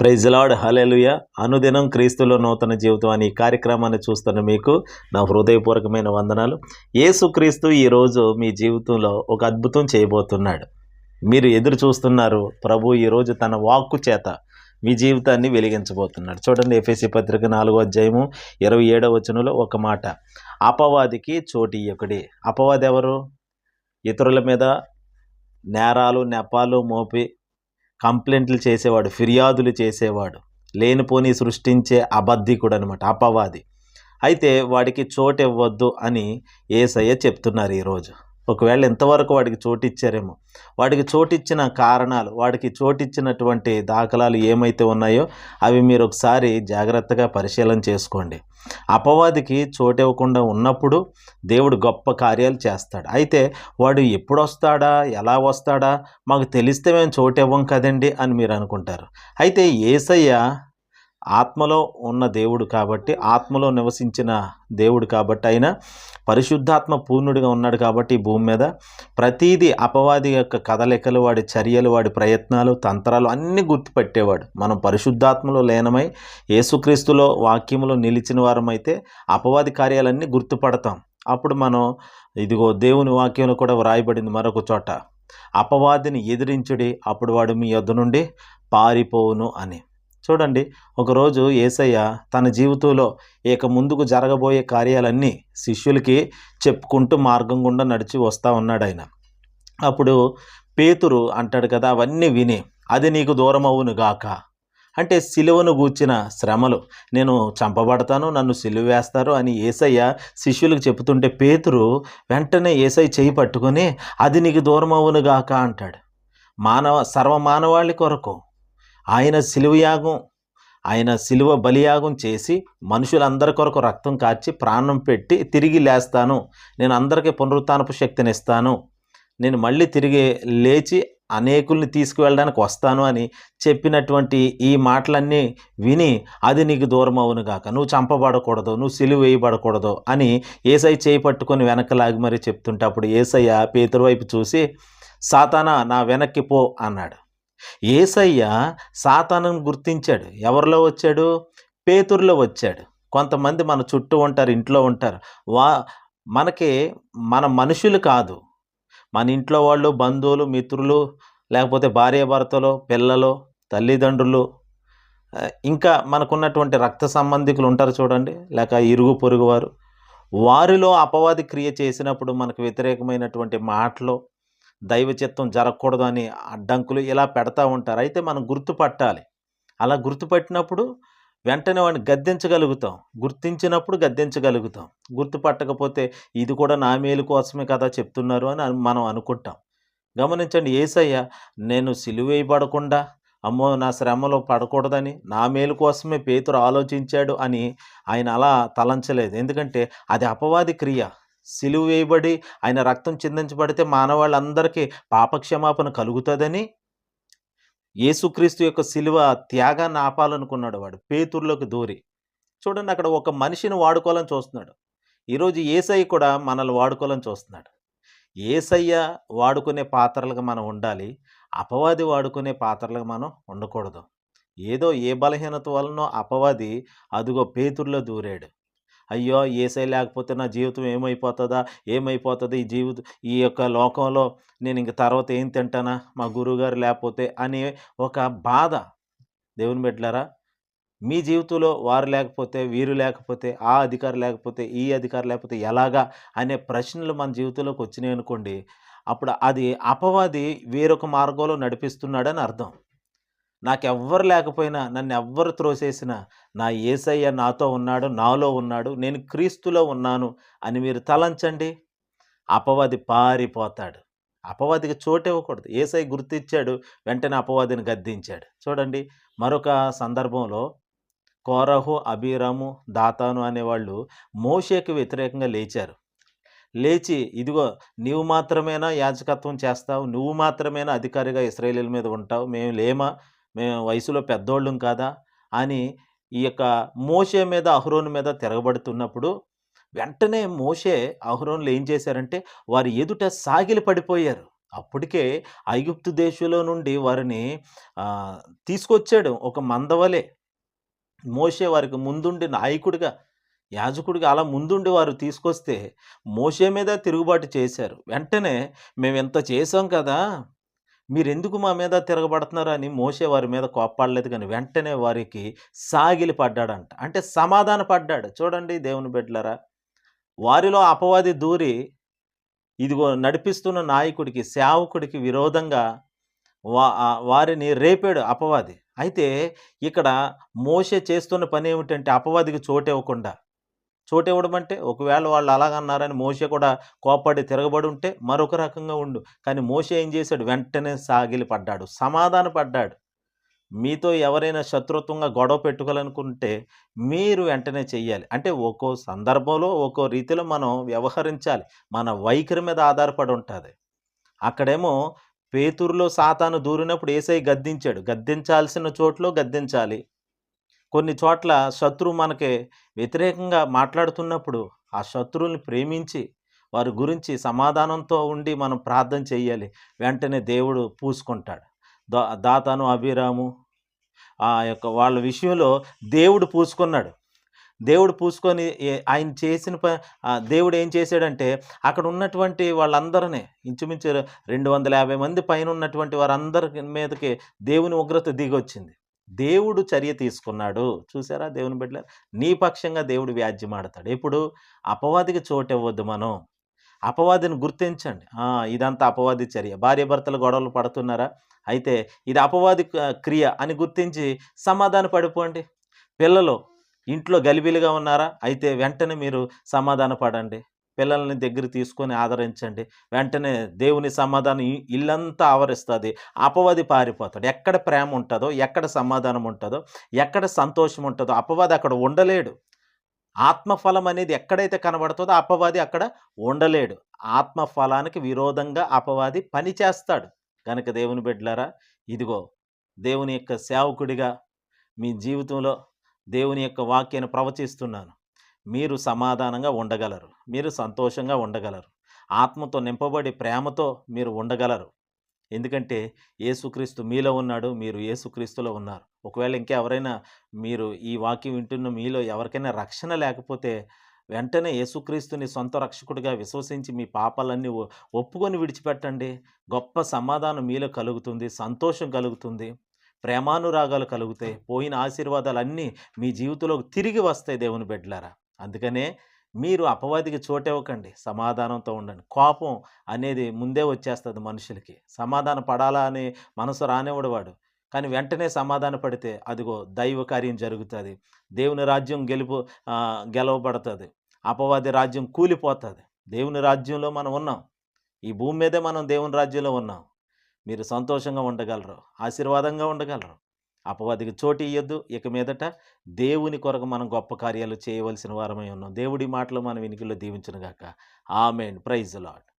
Praise lord hallelujah అనుదినం క్రీస్తులో నూతన జీవితం అనే కార్యక్రమాన్ని చూస్తున్న మీకు నా హృదయపూర్వకమైన వందనాలు. యేసుక్రీస్తు ఈరోజు మీ జీవితంలో ఒక అద్భుతం చేయబోతున్నాడు. మీరు ఎదురు చూస్తున్నారు ప్రభు ఈరోజు తన వాక్కు చేత మీ జీవితాన్ని వెలిగించబోతున్నాడు. చూడండి ఎఫ్ఎసి పత్రిక నాలుగో అధ్యాయము ఇరవై ఏడవ వచనంలో ఒక మాట. అపవాదికి చోటి ఒకటి అపవాది ఎవరు? ఇతరుల మీద నేరాలు నెపాలు మోపి కంప్లైంట్లు చేసేవాడు ఫిర్యాదులు చేసేవాడు. లేనిపోని సృష్టించే అబద్ధికుడు అనమాట అపవాది. అయితే వాడికి చోటు ఇవ్వద్దు అని ఏసయ్య చెప్తున్నారు ఈరోజు. ఒకవేళ ఇంతవరకు వాడికి చోటు ఇచ్చారేమో వాడికి చోటు ఇచ్చిన కారణాలు వాడికి చోటు ఇచ్చినటువంటి దాఖలాలు ఏమైతే ఉన్నాయో అవి మీరు ఒకసారి జాగ్రత్తగా పరిశీలన చేసుకోండి. అపవాదికి చోటు ఇవ్వకుండా ఉన్నప్పుడు దేవుడు గొప్ప కార్యాలు చేస్తాడు. అయితే వాడు ఎప్పుడు వస్తాడా ఎలా వస్తాడా మాకు తెలిస్తే మేము చోటు ఇవ్వం కదండి అని మీరు అనుకుంటారు. అయితే ఏసయ్య ఆత్మలో ఉన్న దేవుడు కాబట్టి ఆత్మలో నివసించిన దేవుడు కాబట్టి ఆయన పరిశుద్ధాత్మ పూర్ణుడిగా ఉన్నాడు కాబట్టి భూమి మీద ప్రతీది అపవాది యొక్క కదలికలు వాడి చర్యలు వాడి ప్రయత్నాలు తంత్రాలు అన్నీ గుర్తుపెట్టేవాడు. మనం పరిశుద్ధాత్మలో లీనమై యేసుక్రీస్తులో వాక్యములో నిలిచిన వారమైతే అపవాది కార్యాలన్నీ గుర్తుపడతాం. అప్పుడు మనం ఇదిగో దేవుని వాక్యంలో కూడా వ్రాయబడింది మరొక చోట అపవాదిని ఎదిరించుడి అప్పుడు వాడు మీ యొద్ద నుండి పారిపోవును అని. చూడండి ఒకరోజు ఏసయ్య తన జీవితంలో ఇక ముందుకు జరగబోయే కార్యాలన్నీ శిష్యులకి చెప్పుకుంటూ మార్గం గుండా నడిచి వస్తూ ఉన్నాడు ఆయన. అప్పుడు పేతురు అంటాడు కదా అవన్నీ విని అది నీకు దూరం అవును గాక. అంటే సిలువను గూర్చిన శ్రమలు నేను చంపబడతాను నన్ను సిలువ వేస్తారు అని ఏసయ్య శిష్యులకు చెబుతుంటే పేతురు వెంటనే ఏసయ్య చేయి పట్టుకొని అది నీకు దూరం అవును గాక అంటాడు. మానవ సర్వమానవాళి కొరకు ఆయన సిలువయాగం ఆయన సిలువ బలియాగం చేసి మనుషులందరి కొరకు రక్తం కార్చి ప్రాణం పెట్టి తిరిగి లేస్తాను. నేను అందరికీ పునరుత్నపు శక్తిని ఇస్తాను. నేను మళ్ళీ తిరిగి లేచి అనేకుల్ని తీసుకువెళ్ళడానికి వస్తాను అని చెప్పినటువంటి ఈ మాటలన్నీ విని అది నీకు దూరం అవును గాక. నువ్వు చంపబడకూడదు నువ్వు సిలువ వేయబడకూడదు అని ఏసై చేయి పట్టుకొని వెనకలాగి మరీ చెప్తుంటే అప్పుడు ఏసయ్య పేతురు వైపు చూసి సాతానా నా వెనక్కి పో అన్నాడు. ఏసయ్య సాతానను గుర్తించాడు. ఎవరిలో వచ్చాడు? పేతురులో వచ్చాడు. కొంతమంది మన చుట్టూ ఉంటారు ఇంట్లో ఉంటారు. వా మనకి మన మనుషులు కాదు. మన ఇంట్లో వాళ్ళు బంధువులు మిత్రులు లేకపోతే భార్యాభర్తలు పిల్లలు తల్లిదండ్రులు ఇంకా మనకున్నటువంటి రక్త సంబంధికులు ఉంటారు చూడండి. లేక ఇరుగు పొరుగు వారు. వారిలో అపవాది క్రియ చేసినప్పుడు మనకు వ్యతిరేకమైనటువంటి మాటలు దైవ చిత్తం జరగకూడదు అని అడ్డంకులు ఇలా పెడతా ఉంటారు. అయితే మనం గుర్తుపట్టాలి. అలా గుర్తుపట్టినప్పుడు వెంటనే వాడిని గద్దించగలుగుతాం. గుర్తించినప్పుడు గద్దించగలుగుతాం. గుర్తుపట్టకపోతే ఇది కూడా నా మేలు కోసమే కదా చెప్తున్నారు అని మనం అనుకుంటాం. గమనించండి ఏసయ్య నేను సిలువేయబడకుండా అమ్మో నా శ్రమలో పడకూడదని నా మేలు కోసమే పేతురు ఆలోచించాడు అని ఆయన అలా తలంచలేదు. ఎందుకంటే అది అపవాది క్రియ. సిలువ వేయబడి ఆయన రక్తం చిందించబడితే మానవాళ్ళందరికీ పాపక్షమాపణ కలుగుతుందని యేసుక్రీస్తు యొక్క సిలువ త్యాగాన్ని ఆపాలనుకున్నాడు వాడు పేతుర్లోకి దూరి. చూడండి అక్కడ ఒక మనిషిని వాడుకోవాలని చూస్తున్నాడు. ఈరోజు ఏసయ్య కూడా మనల్ని వాడుకోవాలని చూస్తున్నాడు. ఏసయ్య వాడుకునే పాత్రలుగా మనం ఉండాలి అపవాది వాడుకునే పాత్రలుగా మనం ఉండకూడదు. ఏదో ఏ బలహీనత వలనో అపవాది అదిగో పేతుర్లో దూరాడు. అయ్యో ఏసై లేకపోతే నా జీవితం ఏమైపోతుందా? ఏమైపోతుంది? ఈ జీవితం ఈ యొక్క లోకంలో నేను ఇంక తర్వాత ఏం తింటానా? మా గురువుగారు లేకపోతే అనే ఒక బాధ. దేవుని బిడ్డలారా మీ జీవితంలో వారు లేకపోతే వీరు లేకపోతే ఆ అధికారి లేకపోతే ఈ అధికారి లేకపోతే ఎలాగా అనే ప్రశ్నలు మన జీవితంలోకి వచ్చినాయి అనుకోండి అప్పుడు అది అపవాది వేరొక మార్గంలో నడిపిస్తున్నాడని అర్థం. నాకెవ్వరు లేకపోయినా నన్ను ఎవ్వరు త్రోసేసినా నా ఏసయ్య నాతో ఉన్నాడు నాలో ఉన్నాడు నేను క్రీస్తులో ఉన్నాను అని మీరు తలంచండి. అపవాది పారిపోతాడు. అపవాదికి చోటు ఇవ్వకూడదు. ఏసై గుర్తించాడు వెంటనే అపవాదిని గద్దించాడు. చూడండి మరొక సందర్భంలో కోరహు అబీరాము దాతాను అనేవాళ్ళు మోషేకి వ్యతిరేకంగా లేచారు. లేచి ఇదిగో నీవు మాత్రమేనా యాజకత్వం చేస్తావు? నువ్వు మాత్రమేనా అధికారిగా ఇస్రాయేలీల మీద ఉంటావు? మేము లేమా? మేము వయసులో పెద్దోళ్ళం కాదా అని ఈ యొక్క మోషే మీద అహరోను మీద తిరగబడుతున్నప్పుడు వెంటనే మోషే అహరోన్లు ఏం చేశారంటే వారి ఎదుట సాగిలి పడిపోయారు. అప్పటికే ఐగుప్తు దేశంలో నుండి వారిని తీసుకొచ్చాడు ఒక మందవలే. మోషే వారికి ముందుండి నాయకుడిగా యాజకుడిగా అలా ముందుండి వారు తీసుకొస్తే మోషే మీద తిరుగుబాటు చేశారు. వెంటనే మేము ఎంత చేసాం కదా మీరు ఎందుకు మా మీద తిరగబడుతున్నారు అని మోసే వారి మీద కోప్పడలేదు కానీ వెంటనే వారికి సాగిలి పడ్డాడంట. అంటే సమాధాన పడ్డాడు. చూడండి దేవుని బిడ్డలరా వారిలో అపవాది దూరి ఇదిగో నడిపిస్తున్న నాయకుడికి సేవకుడికి విరోధంగా వా వారిని రేపాడు అపవాది. అయితే ఇక్కడ మోసే చేస్తున్న పని ఏమిటంటే అపవాదికి చోటివ్వకుండా చోటు ఇవ్వడం అంటే ఒకవేళ వాళ్ళు అలాగన్నారని మోసే కూడా కోపడి తిరగబడి ఉంటే మరొక రకంగా ఉండు. కానీ మోసే ఏం చేశాడు? వెంటనే సాగిలి పడ్డాడు. సమాధాన పడ్డాడు. మీతో ఎవరైనా శత్రుత్వంగా గొడవ పెట్టుకోవాలనుకుంటే మీరు వెంటనే చెయ్యాలి. అంటే ఒక్కో సందర్భంలో ఒక్కో రీతిలో మనం వ్యవహరించాలి. మన వైఖరి మీద ఆధారపడి ఉంటుంది. అక్కడేమో పేతురులో సాతాను దూరినప్పుడు ఏసై గద్దించాడు. గద్దించాల్సిన చోట్లో గద్దించాలి. కొన్ని చోట్ల శత్రువు మనకి వ్యతిరేకంగా మాట్లాడుతున్నప్పుడు ఆ శత్రువుల్ని ప్రేమించి వారి గురించి సమాధానంతో ఉండి మనం ప్రార్థన చేయాలి. వెంటనే దేవుడు పూసుకుంటాడు. దా దాతాను అభిరాము ఆ యొక్క వాళ్ళ విషయంలో దేవుడు పూసుకున్నాడు. దేవుడు పూసుకొని ఆయన చేసిన ప దేవుడు ఏం చేశాడంటే అక్కడ ఉన్నటువంటి వాళ్ళందరినీ ఇంచుమించు రెండు వందల యాభై మంది పైన ఉన్నటువంటి వారందరి మీదకి దేవుని ఉగ్రత దిగొచ్చింది. దేవుడు చర్య తీసుకున్నాడు. చూసారా దేవుని బిడ్డ నీ పక్షంగా దేవుడు వ్యాజ్యమాడతాడు ఇప్పుడు అపవాదికి చోటు ఇవ్వద్దు మనం. అపవాదిని గుర్తించండి. ఇదంతా అపవాది చర్య. భార్య భర్తలు గొడవలు పడుతున్నారా? అయితే ఇది అపవాది క్రియ అని గుర్తించి సమాధాన పడిపోండి. పిల్లలు ఇంట్లో గలిబిలిగా ఉన్నారా? అయితే వెంటనే మీరు సమాధాన పడండి. పిల్లల్ని దగ్గర తీసుకొని ఆదరించండి. వెంటనే దేవుని సమాధానం ఇల్లంతా ఆవరిస్తుంది. అపవాది పారిపోతాడు. ఎక్కడ ప్రేమ ఉంటుందో ఎక్కడ సమాధానం ఉంటుందో ఎక్కడ సంతోషం ఉంటుందో అపవాది అక్కడ ఉండలేడు. ఆత్మఫలం అనేది ఎక్కడైతే కనబడుతుందో అపవాది అక్కడ ఉండలేడు. ఆత్మఫలానికి విరోధంగా అపవాది పని చేస్తాడు. కనుక దేవుని బిడ్డలారా ఇదిగో దేవుని యొక్క సేవకుడిగా మీ జీవితంలో దేవుని యొక్క వాక్యాన్ని ప్రవచిస్తున్నాను. మీరు సమాధానంగా ఉండగలరు. మీరు సంతోషంగా ఉండగలరు. ఆత్మతో నింపబడి ప్రేమతో మీరు ఉండగలరు. ఎందుకంటే ఏసుక్రీస్తు మీలో ఉన్నాడు మీరు ఏసుక్రీస్తులో ఉన్నారు. ఒకవేళ ఇంకా ఎవరైనా మీరు ఈ వాక్యం వింటున్న మీలో ఎవరికైనా రక్షణ లేకపోతే వెంటనే యేసుక్రీస్తుని సొంత రక్షకుడిగా విశ్వసించి మీ పాపాలన్నీ ఒ- ఒప్పుకొని విడిచిపెట్టండి. గొప్ప సమాధానం మీలో కలుగుతుంది సంతోషం కలుగుతుంది ప్రేమానురాగాలు కలుగుతాయి. పోయిన ఆశీర్వాదాలు అన్నీ మీ జీవితంలోకి తిరిగి వస్తాయి దేవుని బిడ్డలారా. అందుకనే మీరు అపవాదికి చోటివ్వకండి. సమాధానంతో ఉండండి. కోపం అనేది ముందే వచ్చేస్తుంది మనుషులకి. సమాధాన పడాలా అని మనసు రానివ్వడు వాడు. కానీ వెంటనే సమాధాన పడితే అదిగో దైవ కార్యం జరుగుతుంది. దేవుని రాజ్యం గెలుపు గెలవబడుతుంది. అపవాది రాజ్యం కూలిపోతుంది. దేవుని రాజ్యంలో మనం ఉన్నాం. ఈ భూమి మీదే మనం దేవుని రాజ్యంలో ఉన్నాం. మీరు సంతోషంగా ఉండగలరు. ఆశీర్వాదంగా ఉండగలరు. అపవాదికి చోటు ఇయ్యొద్దు. ఇక మీదట దేవుని కొరకు మనం గొప్ప కార్యాలు చేయవలసిన వారమై ఉన్నాం. దేవుడి మాటలు మన వినికిలో దీవించునుగాక. ఆమెన్. Praise lord